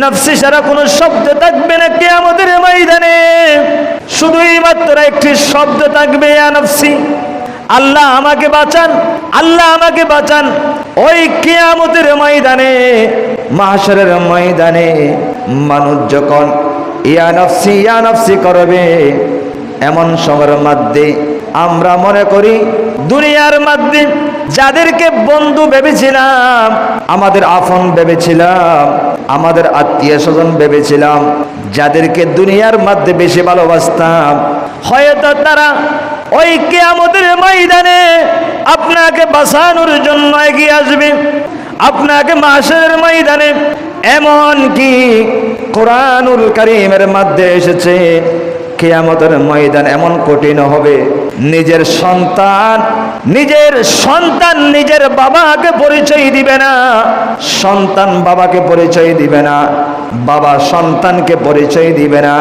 নফসি ছাড়া কোনো শব্দ থাকবে না কে আমাদের ময়দানে শুধুই মাত্র একটি শব্দ থাকবে, ইয়া নফসি। আল্লাহ আমাকে বাঁচান, আল্লাহ আমাকে বাঁচান। ওই কেয়ামতের ময়দানে মাহাসরের ময়দানে মানুষ যখন ইয়া নফসি ইয়া নফসি করবে, এমন সময়ের মধ্যে আমরা মনে করি দুনিয়ার মধ্যে যাদেরকে বন্ধু ভেবেছিলাম, আমাদের আপন ভেবেছিলাম, আমাদের আত্মীয় স্বজন ভেবেছিলাম, যাদেরকে দুনিয়ার মধ্যে বেশি ভালোবাসতাম। হয়তো তারা ওই কেয়ামতের ময়দানে আপনাকে বাঁচানোর জন্য এগিয়ে আসবে। আপনাকে মাসের ময়দানে এমন কি কোরআনুল করিমের মধ্যে এসেছে, কেয়ামতের ময়দান এমন কঠিন হবে। নিজের সন্তান নিজের সন্তান নিজের বাবাকে পরিচয় দিবে না। সন্তান বাবাকে পরিচয় দিবে না। বাবা সন্তানকে পরিচয় দিবে না।